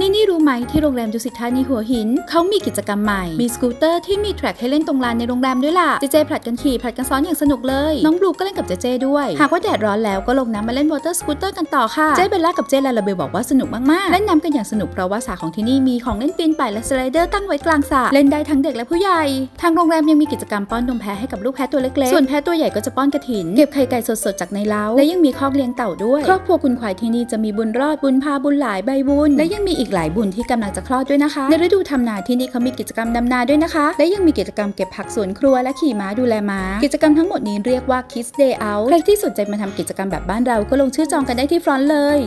นี่นี่รู้ ไหมที่โรงแรมดุสิตธานีหัวหินเขามีกิจกรรมใหม่ มีสกูตเตอร์ที่มีแทร็กให้เล่นตรงลานในโรงแรมด้วยล่ะ เจเจผลัดกันขี่ผลัดกันซ้อนอย่างสนุกเลย น้องบลูก็เล่นกับเจเจด้วย หากว่าแดดร้อนแล้วก็ลงน้ำมาเล่นวอเตอร์สกูตเตอร์กันต่อค่ะ เจเบลล่ากับเจลาลาเบลบอกว่าสนุกมากๆ เล่นน้ำกันอย่างสนุกเพราะว่าสระของที่นี่มีของเล่นปีนป่ายและสไลเดอร์ตั้งไว้กลางสระ เล่นได้ทั้งเด็กและผู้ใหญ่ ทางโรงแรมยังมีกิจกรรมป้อนนมแพะให้กับลูกแพะตัวเล็กๆ ส่วนแพะตัวใหญ่ก็จะป้อนกระถิน เก็บไข่ไก่สดๆจากในเล้า และยังมีคอกเลี้ยงเต่าด้วย ครอบครัวคุณควายที่นี่จะมีบุญรอดบุญพาบุญหลายใบบุญ และยังมีอีกหลายบุญที่กำลังจะคลอดด้วยนะคะ ในฤดูทำนาที่นี่เขามีกิจกรรมดำนาด้วยนะคะ และยังมีกิจกรรมเก็บผักสวนครัวและขี่ม้าดูแลม้า กิจกรรมทั้งหมดนี้เรียกว่า Kids Day Out ใครที่สนใจมาทำกิจกรรมแบบบ้านเราก็ลงชื่อจองกันได้ที่ฟรอนต์เลย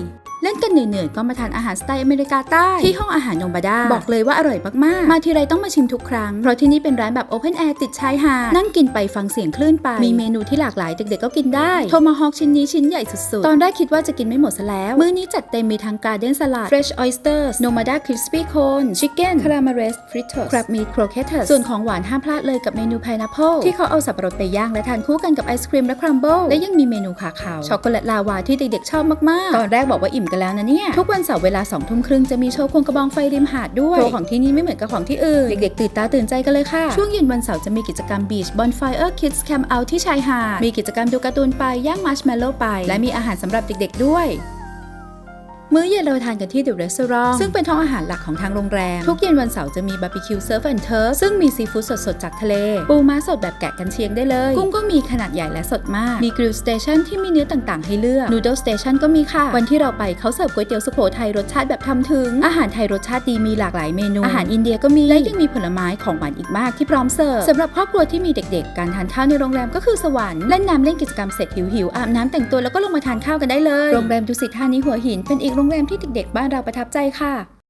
เล่นกันเหนื่อยๆก็มาทานอาหารสไตล์อเมริกาใต้ที่ห้องอาหารโนบาดาบอกเลยว่าอร่อยมากๆ มาทีไรต้องมาชิมทุกครั้ง เพราะที่นี่เป็นร้านแบบโอเพนแอร์ติดชายหาดนั่งกินไปฟังเสียงคลื่นไป มีเมนูที่หลากหลายเด็กๆก็กินได้โทมาฮอกชิ้นนี้ชิ้นใหญ่สุดๆ ตอนแรกคิดว่าจะกินไม่หมดซะแล้ว มื้อนี้จัดเต็มมีทั้งการ์เด้นสลัด fresh oysters nomada crispy cone chicken calamari fritters crab meat croquettes ส่วนของหวานห้ามพลาดเลยกับเมนู pineapple ที่เขาเอาสับปะรดไปย่างและทานคู่กันกับไอศครีมและครัมเบิลและยังมีเมนูขาขาวช็อกโกแลตลาวาที่เด็กๆชอบมากๆตอนแรกบอกว่าอิ่มกันแล้วนะเนี่ย ทุกวันเสาร์เวลา2ทุ่มครึ่งจะมีโชว์ควงกระบองไฟริมหาดด้วยโชว์ของที่นี่ไม่เหมือนกับของที่อื่น เด็กๆ ตื่นตาตื่นใจกันเลยค่ะ ช่วงเย็นวันเสาร์จะมีกิจกรรม Beach Bonfire Kids Camp Out ที่ชายหาดมีกิจกรรมดูการ์ตูนไปย่างมาร์ชเมลโล่ไป และมีอาหารสำหรับเด็ก ๆ ด้วย มื้อเย็นเราทานกันที่ The Restaurant ซึ่งเป็นท้องอาหารหลักของทางโรงแรม ทุกเย็นวันเสาร์จะมีบาร์บีคิวเซิร์ฟแอนด์เทิร์ซึ่งมีซีฟู้ดสดๆ จากทะเล ปูม้าสดแบบแกะกันเชียงได้เลย กุ้งก็มีขนาดใหญ่และสดมาก มีกริลสเตชันที่มีเนื้อต่างๆ ให้เลือกนูโดสเตชันก็มีค่ะ วันที่เราไปเขาเสิร์ฟก๋วยเตี๋ยวสุโขทัยรสชาติแบบทำถึง อาหารไทยรสชาติดีมีหลากหลายเมนู อาหารอินเดียก็มีและยังมีผลไม้ของหวานอีกมากที่พร้อมเสิร์ฟสำหรับครอบครัวที่มีเด็กๆ การทานข้าวในโรงแรมก็คือสวรรค์เล่นน้ำเล่นกิจกรรมเสร็จหิวๆอาบน้ำแต่งตัวแล้วก็ลงมาทานข้าวกันได้เลยโรงแรมดุสิตธานีหัวหินเป็นอีกโรงแรมที่เด็กๆ บ้านเราประทับใจค่ะ